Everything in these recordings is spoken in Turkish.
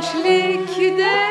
gençlikte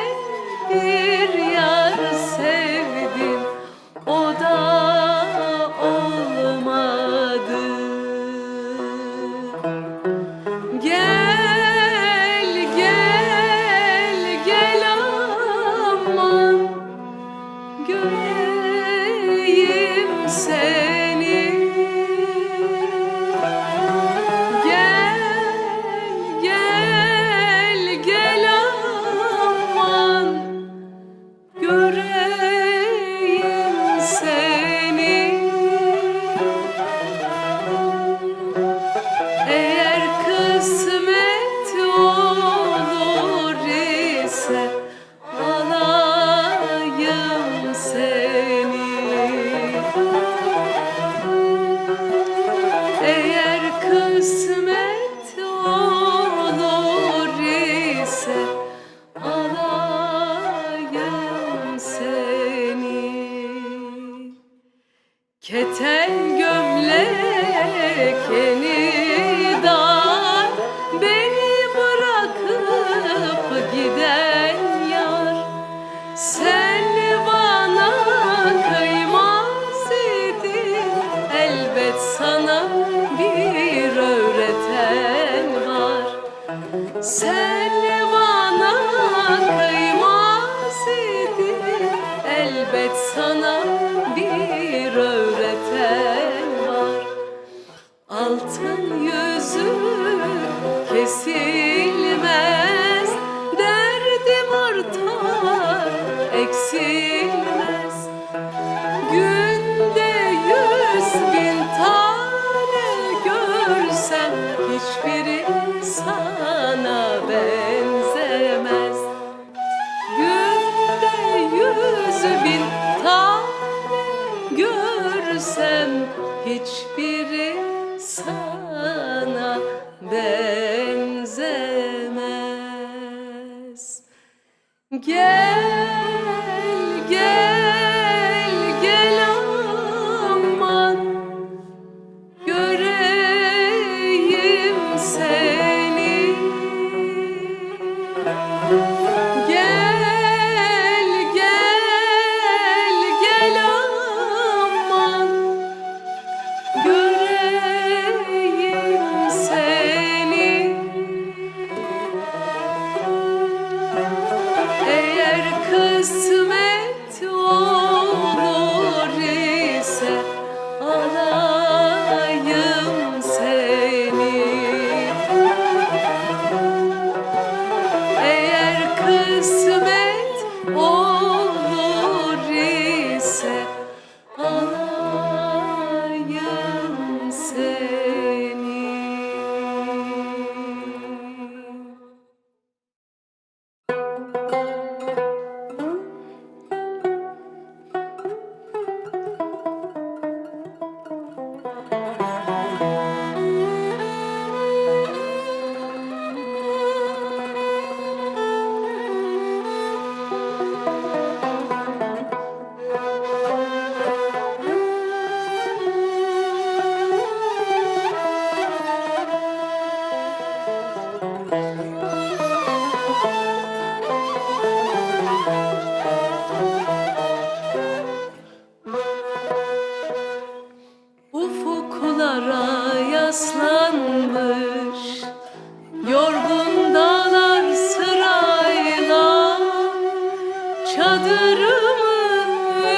Çadırımın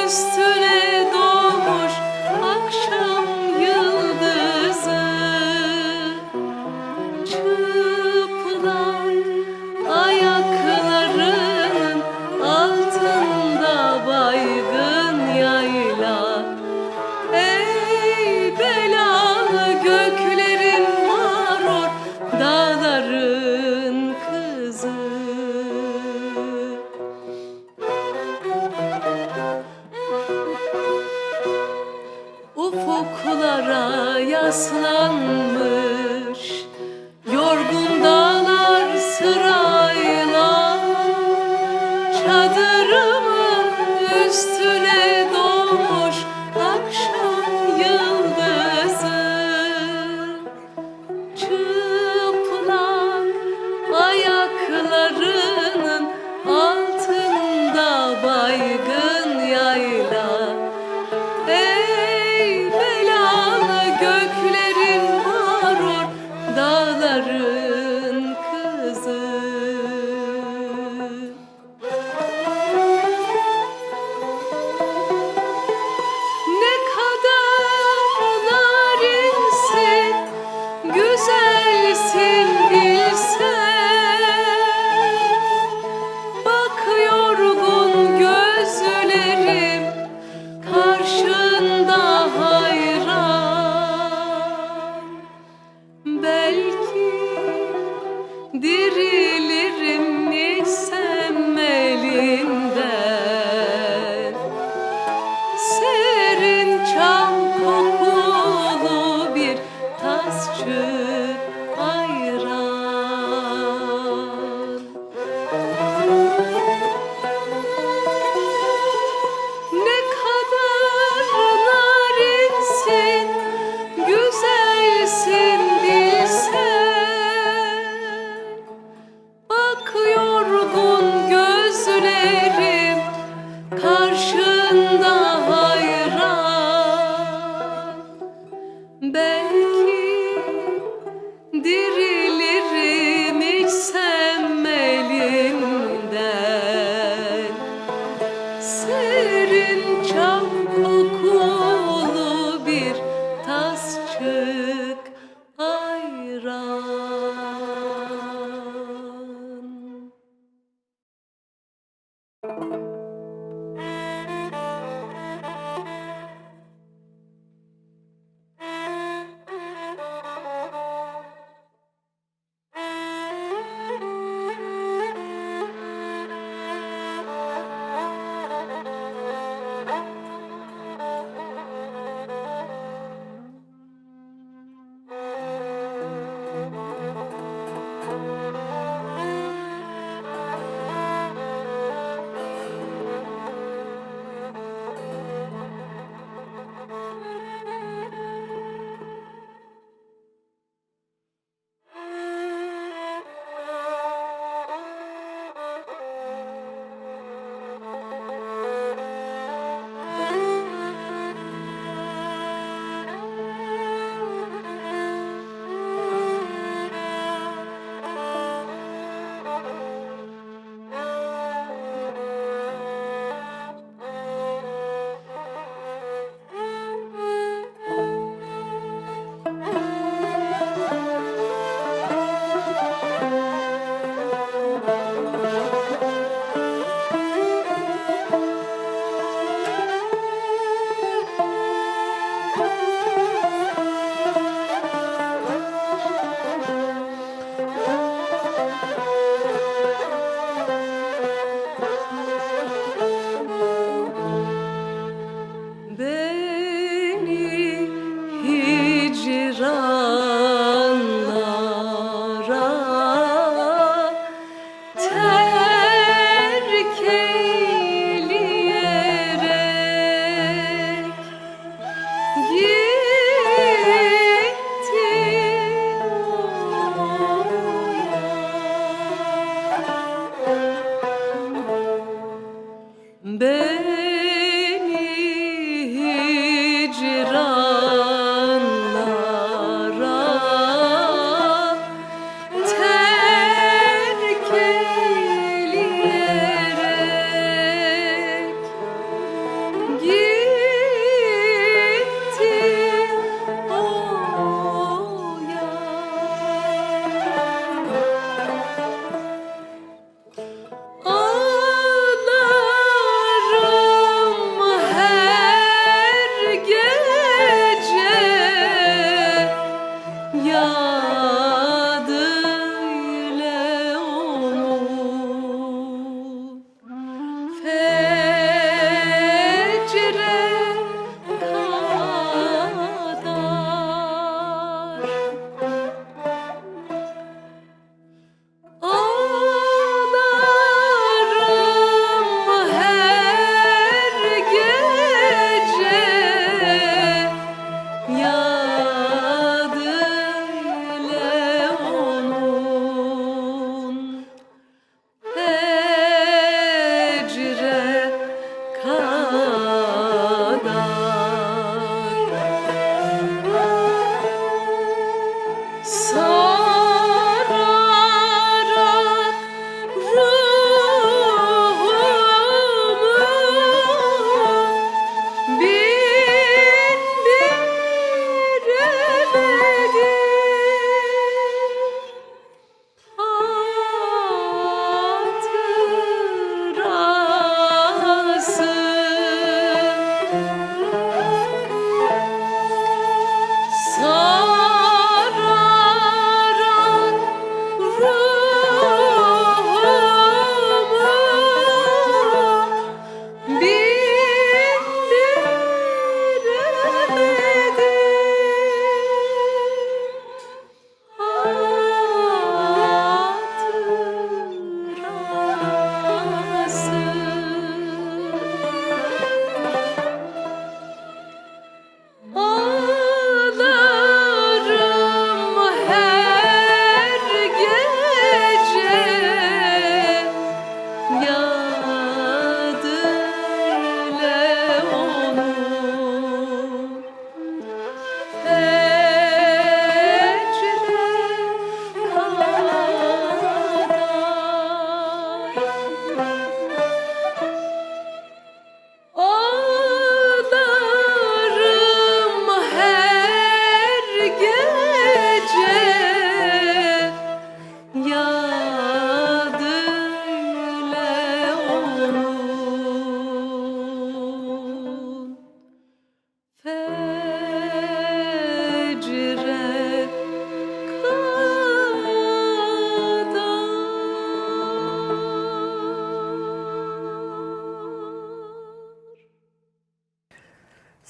üstüne doğmuş oklara yaslanmış.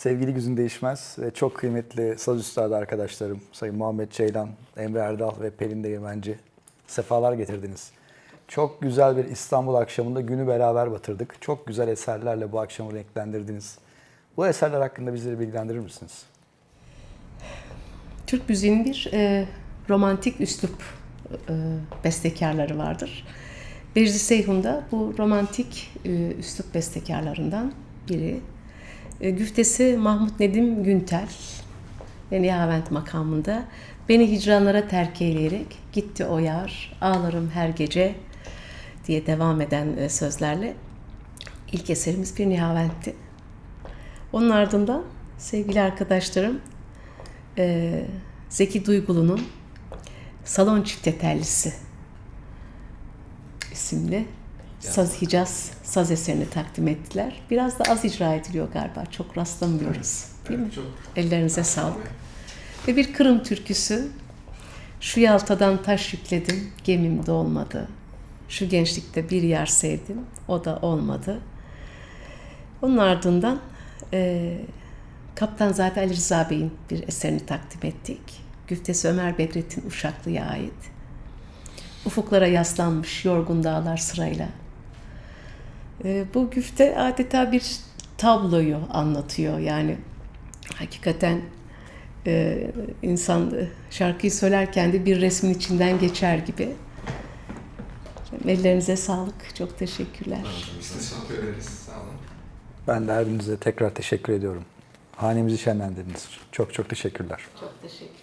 Sevgili Güzün Değişmez ve çok kıymetli saz üstadı arkadaşlarım Sayın Muhammed Ceylan, Emre Erdal ve Pelin Değirmenci sefalar getirdiniz. Çok güzel bir İstanbul akşamında günü beraber batırdık. Çok güzel eserlerle bu akşamı renklendirdiniz. Bu eserler hakkında bizleri bilgilendirir misiniz? Türk müziğinin bir e, romantik üslup e, bestekarları vardır. Becdi Seyhun da bu romantik e, üslup bestekarlarından biri. E, güftesi Mahmut Nedim Güntel ve Nihavent makamında beni hicranlara terk eyleyerek gitti o yar ağlarım her gece diye devam eden e, sözlerle ilk eserimiz bir Nihavent'ti. Onun ardından sevgili arkadaşlarım e, Zeki Duygulu'nun Salon Çifte Tellisi isimli Saz Hicaz saz eserini takdim ettiler. Biraz da az icra ediliyor galiba. Çok rastlamıyoruz. Değil mi? Ellerinize sağlık. Ve bir Kırım türküsü. Şu yaltadan taş yükledim, gemim dolmadı. Şu gençlikte bir yer sevdim, o da olmadı. Onun ardından e, Kaptan zaten Ali Rıza Bey'in bir eserini takdim ettik. Güftesi Ömer Bedrettin Uşaklı'ya ait. Ufuklara yaslanmış yorgun dağlar sırayla. Ee, bu güfte adeta bir tabloyu anlatıyor. Yani hakikaten e, insan e, şarkıyı söylerken de bir resmin içinden geçer gibi. Ellerinize sağlık. Çok teşekkürler. Biz teşekkür ederiz. Sağ olun. Ben de her birinize tekrar teşekkür ediyorum. Hanemizi şenlendirdiniz. Çok çok teşekkürler. Çok teşekkür